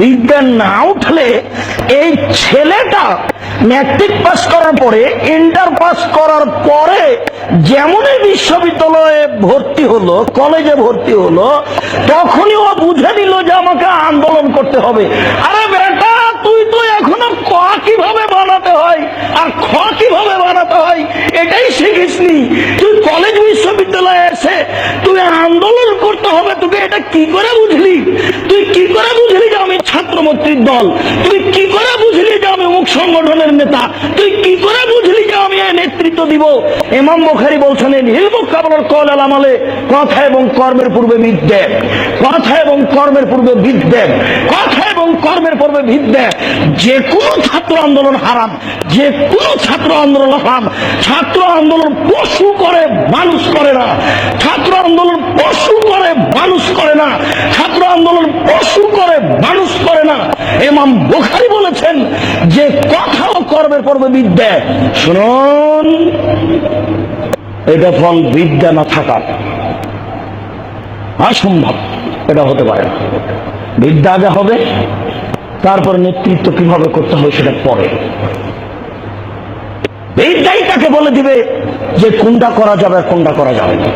বিদ্যা না উঠলে এই ছেলেটা ম্যাট্রিক পাস করার পরে ইন্টার পাস করার পরে যেমনই বিশ্ববিদ্যালয়ে ভর্তি হলো কলেজে ভর্তি হলো, তখনই ও বুঝে নিল যে আমাকে আন্দোলন করতে হবে। আরে বেটা, তুই তো এখনও ক কীভাবে বানাতে হয়? আর খ কীভাবে বানাতে হয়? এটাই শিখিসনি। তুই কলেজ বিশ্ববিদ্যালয়ে এসে, তুই আন্দোলন করতে হবে, তোকে এটা কি করে বুঝলি? তুই কি করে বুঝলি ছাত্রমন্ত্রীর দল। তুই কি করে বুঝলি যে আমি মুখ সংগঠনের নেতা? তুই কি করে বুঝলি যে আমি নেতৃত্ব দিব? ইমাম বুখারী বলছেন কল আল আমলে কথা এবং কর্মের পূর্বে বিদ্যেক কথা এবং কর্মের পূর্বে বিদ্যেক কথা এবং কর্মের পূর্বে বিদ্যেক যে কোনো ছাত্র আন্দোলন হারাম। যে কোনো ছাত্র আন্দোলন হারাম। ছাত্র আন্দোলন পশু করে, মানুষ করে না। ছাত্র আন্দোলন পশু করে, মানুষ করে না। ছাত্র আন্দোলন পশু এমাম বুখারী বলেছেন যে কথা ও কর্মের পর্বে বিদ্যা। শুনুন, এটা ফল বিদ্যা না থাকা। অসম্ভব, এটা হতে পারে বিদ্যা আগে হবে, তারপর নেতৃত্ব কীভাবে করতে হবে সেটা পরে। বিদ্যাই তাকে বলে দিবে যে কোনটা করা যাবে আর কোনটা করা যাবে না।